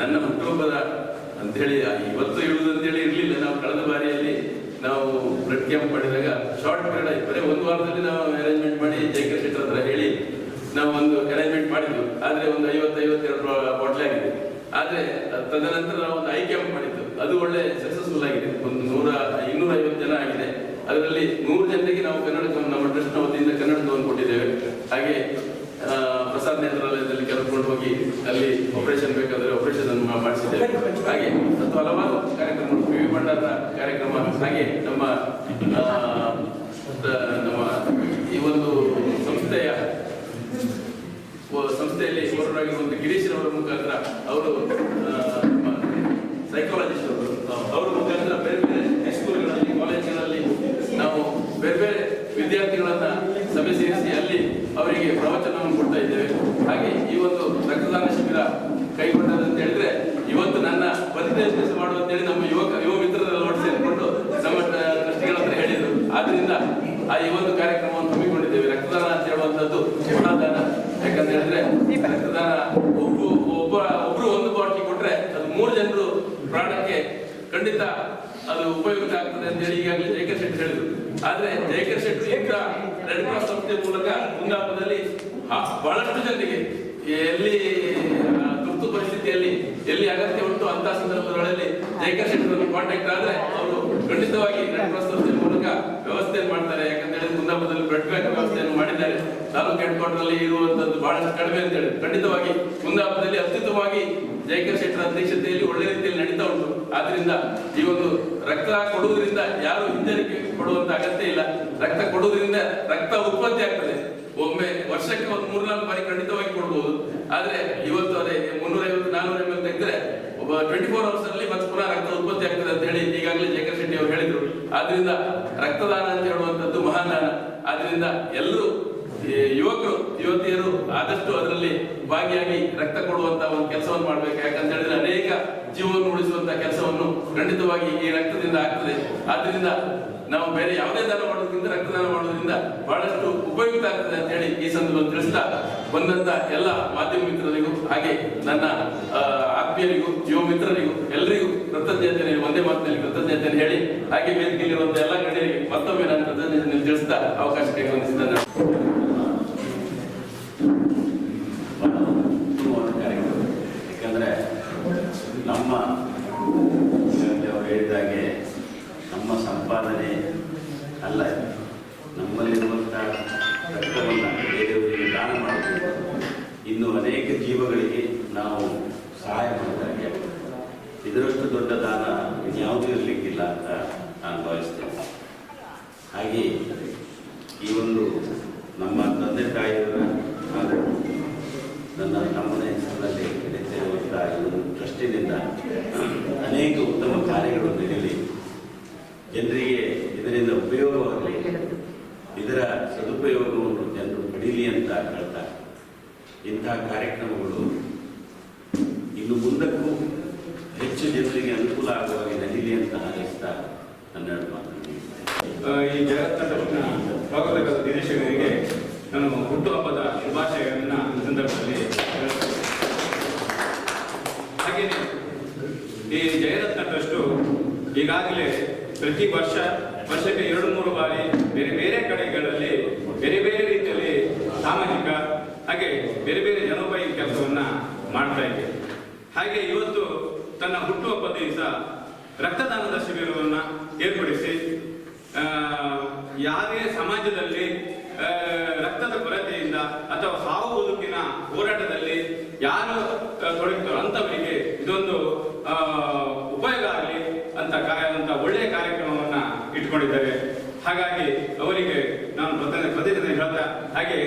ನನ್ನ ಹುಟ್ಟುಹಬ್ಬದ ಅಂತೇಳಿ ಇವತ್ತು ಹೇಳುವುದು ಅಂತೇಳಿ ಇರಲಿಲ್ಲ. ನಾವು ಕಳೆದ ಬಾರಿಯಲ್ಲಿ ನಾವು ಬ್ಲಡ್ ಕ್ಯಾಂಪ್ ಮಾಡಿದಾಗ ಶಾರ್ಟ್ ಪೀರಿಯಡ್ ಆಯ್ತು. ಬರೀ ಒಂದು ವಾರದಲ್ಲಿ ನಾವು ಅರೇಂಜ್ಮೆಂಟ್ ಮಾಡಿ ಜೈಕರ್ ಶೆಟ್ಟರ್ ಹತ್ರ ಹೇಳಿ ನಾವು ಒಂದು ಅರೇಂಜ್ಮೆಂಟ್ ಮಾಡಿದ್ವು. ಆದರೆ ಒಂದು ಐವತ್ತು ಐವತ್ತೆರಡು ಬಾಟ್ಲಿ ಆಗಿದೆ. ಆದರೆ ತದನಂತರ ನಾವು ಒಂದು ಐ ಕ್ಯಾಂಪ್ ಮಾಡಿದ್ದು. ಅದು ಒಳ್ಳೆ ಸಕ್ಸಸ್ಫುಲ್ ಆಗಿದೆ. ಒಂದು ನೂರ ಇನ್ನೂರ ಐವತ್ತು ಜನ ಆಗಿದೆ. ಅದರಲ್ಲಿ ನೂರು ಜನರಿಗೆ ನಾವು ಕನ್ನಡಕ ನಮ್ಮ ಟ್ರಸ್ಟ್ನ ವತಿಯಿಂದ ಕನ್ನಡಕವನ್ನು ಕೊಟ್ಟಿದ್ದೇವೆ. ಹಾಗೆ ಪ್ರಸಾದ್ ನೇತ್ರಾಲಯದಲ್ಲಿ ಕರೆದುಕೊಂಡು ಹೋಗಿ ಅಲ್ಲಿ ಆಪರೇಷನ್ ಬೇಕಾದರೆ ಮಾಡಿಸಿದ್ದೇವೆ ಹಾಗೆ ಮತ್ತು ಹಲವಾರು ಕಾರ್ಯಕ್ರಮಗಳು ಪಿ ವಿ ಭಂಡಾರ ಕಾರ್ಯಕ್ರಮ, ಹಾಗೆ ನಮ್ಮ ನಮ್ಮ ಈ ಒಂದು ಸಂಸ್ಥೆಯ ಸಂಸ್ಥೆಯಲ್ಲಿ ಸಂಸ್ಥೆಯಲ್ಲಿ ಒಂದು ಗಿರೀಶ್ರವರ ಮುಖಾಂತರ ಅವರು ಸೈಕಾಲಜಿಸ್ಟ್ ಅವರು, ಅವರ ಮುಖಾಂತರ ಬೇರೆ ಬೇರೆ ಹೈಸ್ಕೂಲ್ಗಳಲ್ಲಿ ಕಾಲೇಜುಗಳಲ್ಲಿ ನಾವು ಬೇರೆ ಬೇರೆ ವಿದ್ಯಾರ್ಥಿಗಳನ್ನ ಸಭೆ ಸೇರಿಸಿ ಅಲ್ಲಿ ಅವರಿಗೆ ಪ್ರವಚನವನ್ನು ಕೊಡ್ತಾ ಇದ್ದೇವೆ. ಹಾಗೆ ಈ ಒಂದು ರಕ್ತದಾನ ಶಿಬಿರ ಕೈಗೊಂಡದಂತ ಹೇಳಿದ್ರೆ ಇವತ್ತು ನನ್ನ ಬರ್ತ್ಡೇ ಸ್ಪೆಷಲ್ ಮಾಡುವಂತೇಳಿ ನಮ್ಮ ಯುವಕ ಯುವ ಮಿತ್ರರೆಲ್ಲ ಒಟ್ಟು ಸೇರಿಕೊಂಡು ನಮ್ಮ ಟ್ರಸ್ಟಿಗಳ ಹತ್ರ ಆದ್ರಿಂದ ಆ ಈ ಒಂದು ಕಾರ್ಯಕ್ರಮವನ್ನು ಹಮ್ಮಿಕೊಂಡಿದ್ದೇವೆ. ರಕ್ತದಾನ ಅಂತ ಹೇಳುವಂಥದ್ದು ಗುಣದಾನ ಯಾಕಂತ ಹೇಳಿದ್ರೆ ರಕ್ತದಾನ ಒಬ್ರು ಒಬ್ಬ ಒಬ್ರು ಒಂದು ಬಾಟ್ಲಿ ಕೊಟ್ರೆ ಅದು ಮೂರು ಜನರು ಪ್ರಾಣಕ್ಕೆ ಖಂಡಿತ ಅದು ಉಪಯುಕ್ತ ಆಗ್ತದೆ ಅಂತ ಹೇಳಿ ಈಗಾಗಲೇ ಜಯಕರ್ ಶೆಟ್ಟಿ ಹೇಳಿದ್ರು. ಆದ್ರೆ ಜಯಕರ್ ಶೆಟ್ಟಿ ಈಗ ರೆಡ್ ಕ್ರಾಸ್ ಸಂಸ್ಥೆ ಮೂಲಕ ಮುಂದಾಪದಲ್ಲಿ ಬಹಳಷ್ಟು ಜನರಿಗೆ ಎಲ್ಲಿ ತುರ್ತು ಪರಿಸ್ಥಿತಿಯಲ್ಲಿ ಎಲ್ಲಿ ಅಗತ್ಯ ಉಂಟು ಅಂತ ಸಂದರ್ಭಗಳಲ್ಲಿ ಜೈಕರ್ ಶೆಟ್ಟರನ್ನು ಕಾಂಟ್ಯಾಕ್ಟ್ ಆದ್ರೆ ಅವರು ಖಂಡಿತವಾಗಿ ಸಂಸ್ಥೆ ಮೂಲಕ ವ್ಯವಸ್ಥೆಯನ್ನು ಮಾಡ್ತಾರೆ. ಯಾಕಂತ ಹೇಳಿದ್ರೆ ಕುಂದಾಪುರದಲ್ಲಿ ಬ್ಲಡ್ ಬ್ಯಾಂಕ್ ವ್ಯವಸ್ಥೆಯನ್ನು ಮಾಡಿದ್ದಾರೆ. ತಾಲೂಕು ಹೆಡ್ ಕ್ವಾರ್ಟರ್ ಅಲ್ಲಿ ಇರುವಂತದ್ದು ಬಹಳಷ್ಟು ಕಡಿಮೆ ಅಂತ ಹೇಳಿ ಖಂಡಿತವಾಗಿ ಕುಂದಾಪುರದಲ್ಲಿ ಅತ್ಯುತ್ತಮವಾಗಿ ಜೈಕರ್ ಶೆಟ್ಟರ್ ಅಧ್ಯಕ್ಷತೆಯಲ್ಲಿ ಒಳ್ಳೆ ರೀತಿಯಲ್ಲಿ ನಡೀತಾ ಉಂಟು. ಆದ್ರಿಂದ ಈ ಒಂದು ರಕ್ತ ಕೊಡುವುದರಿಂದ ಯಾರು ಹಿಂಜರಿಕೆ ಕೊಡುವಂತ ಅಗತ್ಯ ಇಲ್ಲ. ರಕ್ತ ಕೊಡುವುದರಿಂದ ರಕ್ತ ಉತ್ಪತ್ತಿ ಆಗ್ತದೆ. ಒಮ್ಮೆ ವರ್ಷಕ್ಕೆ ಒಂದು ಮೂರ್ನಾಲ್ಕು ಬಾರಿ ಖಂಡಿತವಾಗಿ ಕೊಡ್ಬೋದು. ಆದ್ರೆ ಇವತ್ತು ಅದೇ ಮುನ್ನೂರ ಐವತ್ತು ನಾನೂರ ಐವತ್ತು ತೆಗೆದ್ರೆ ಒಬ್ಬ ಟ್ವೆಂಟಿ ಫೋರ್ ಅವರ್ಸ್ ಅಲ್ಲಿ ಮತ್ತೆ ಪುನಃ ರಕ್ತ ಉತ್ಪತ್ತಿ ಆಗ್ತದೆ ಅಂತ ಹೇಳಿ ಈಗಾಗಲೇ ಜೇಕರ್ ಶೆಟ್ಟಿ ಅವರು ಹೇಳಿದ್ರು. ಆದ್ರಿಂದ ರಕ್ತದಾನ ಅಂತ ಹೇಳುವಂತದ್ದು ಮಹಾನ್ ದಾನ. ಆದ್ರಿಂದ ಎಲ್ಲರೂ ಯುವಕರು, ಯುವತಿಯರು ಆದಷ್ಟು ಅದರಲ್ಲಿ ಭಾಗಿಯಾಗಿ ರಕ್ತ ಕೊಡುವಂತ ಒಂದು ಕೆಲಸವನ್ನು ಮಾಡ್ಬೇಕು. ಯಾಕಂತ ಹೇಳಿದ್ರೆ ಅನೇಕ ಜೀವವನ್ನು ಉಳಿಸುವಂತ ಕೆಲಸವನ್ನು ಖಂಡಿತವಾಗಿ ಈ ರಕ್ತದಿಂದ ಆಗ್ತದೆ. ಆದ್ರಿಂದ ನಾವು ಬೇರೆ ಯಾವುದೇ ದಾನ ಮಾಡೋದ್ರಿಂದ ರಕ್ತದಾನ ಮಾಡೋದ್ರಿಂದ ಬಹಳಷ್ಟು ಉಪಯುಕ್ತ ಆಗ್ತದೆ ಅಂತ ಹೇಳಿ ಈ ಸಂದರ್ಭದಲ್ಲಿ ತಿಳಿಸ್ತಾ ಬಂದಂತ ಎಲ್ಲ ಮಾಧ್ಯಮ ಮಿತ್ರರಿಗೂ ಹಾಗೆ ನನ್ನ ಆತ್ಮೀಯರಿಗೂ, ಯುವ ಮಿತ್ರರಿಗೂ ಎಲ್ಲರಿಗೂ ಕೃತಜ್ಞತೆ ಒಂದೇ ಮಾತಿನಲ್ಲಿ ಕೃತಜ್ಞತೆ ಹೇಳಿ ಹಾಗೆ ವೇದಿಕೆಯಲ್ಲಿರುವಂತ ಎಲ್ಲ ಕಡೆ ಮತ್ತೊಮ್ಮೆ ನಾನು ಕೃತಜ್ಞತೆ ತಿಳಿಸ್ತಾ ಅವಕಾಶ ವಂದಿಸಿದ್ದೇನೆ ಯಾಕಂದ್ರೆ ನಮ್ಮ ಅವರು ಹೇಳಿದಾಗೆ ನಮ್ಮ ಸಂಪಾದನೆ ಅಲ್ಲ. ನಮ್ಮಲ್ಲಿರುವಂಥ ರಕ್ತವನ್ನು ಬೇರೆಯವರಿಗೆ ದಾನ ಮಾಡಬೇಕು ಇನ್ನು ಅನೇಕ ಜೀವಗಳಿಗೆ ನಾವು ಸಹಾಯ ಮಾಡಿದಾಗೆ ಇದರಷ್ಟು ದೊಡ್ಡ ದಾನ ಇನ್ಯಾವುದೂ ಇರಲಿಕ್ಕಿಲ್ಲ ಅಂತ ನಾನು ಭಾವಿಸ್ತೇನೆ. ಹಾಗೆ ಈ ಒಂದು ನಮ್ಮ ತಂದೆ ತಾಯಿಯವರ ಹಾಗೂ ನನ್ನ ತಮ್ಮನ ಹೆಸರಿನಲ್ಲಿ ನಡೀತಿರುವಂಥ ಈ ಒಂದು ಟ್ರಸ್ಟಿನಿಂದ ಅನೇಕ ಉತ್ತಮ ಕಾರ್ಯಗಳು ನಡೆಯಲಿ ಜನರಿಗೆ ಇದರಿಂದ ಉಪಯೋಗವಾಗಲಿ ಇದರ ಸದುಪಯೋಗವನ್ನು ಜನರು ಪಡೀಲಿ ಅಂತ ಹೇಳ್ತಾ ಇಂಥ ಕಾರ್ಯಕ್ರಮಗಳು ಇನ್ನು ಮುಂದಕ್ಕೂ ಹೆಚ್ಚು ಜನರಿಗೆ ಅನುಕೂಲ ಆಗುವಾಗಿ ನಡೀಲಿ ಅಂತ ಹಾರೈಸ್ತಾ ಹನ್ನೆರಡು ಮಾತನ್ನು ಈ ಜಗತ್ತಿನ ಸ್ವಾಗತ ನಿರೀಕ್ಷಕರಿಗೆ ನಾನು ಹುಟ್ಟುಹಬ್ಬದ ಶುಭಾಶಯಗಳನ್ನ ಈ ಸಂದರ್ಭದಲ್ಲಿ. ಹಾಗೆಯೇ ಈ ಜಯರತ್ನ ಟ್ರಸ್ಟು ಈಗಾಗಲೇ ಪ್ರತಿ ವರ್ಷ, ವರ್ಷಕ್ಕೆ ಎರಡು, ಮೂರು ಬಾರಿ ಬೇರೆ ಬೇರೆ ಕಡೆಗಳಲ್ಲಿ ಬೇರೆ ಬೇರೆ ರೀತಿಯಲ್ಲಿ ಸಾಮಾಜಿಕ ಹಾಗೆ ಬೇರೆ ಬೇರೆ ಜನೋಪಯೋಗಿ ಕೆಲಸವನ್ನ ಮಾಡ್ತಾ ಇದೆ ಹಾಗೆ ಇವತ್ತು ತನ್ನ ಹುಟ್ಟುಹಬ್ಬ ದಿವಸ ರಕ್ತದಾನದ ಶಿಬಿರವನ್ನ ಏರ್ಪಡಿಸಿ ಯಾರೇ ಸಮಾಜದಲ್ಲಿ ರಕ್ತದ ಕೊರತೆಯಿಂದ ಅಥವಾ ಸಾವು ಬದುಕಿನ ಹೋರಾಟದಲ್ಲಿ ಯಾರು ಆ, ಅಂತವರಿಗೆ ಇದೊಂದು ಉಪಯೋಗ ಆಗಲಿ ಅಂತ ಅಂತ ಒಳ್ಳೆಯ ಕಾರ್ಯಕ್ರಮವನ್ನ ಇಟ್ಕೊಂಡಿದ್ದಾರೆ. ಹಾಗಾಗಿ ಅವರಿಗೆ ನಾನು ಪ್ರತಿನಿಧಿ ಹೇಳ್ತಾ ಹಾಗೆ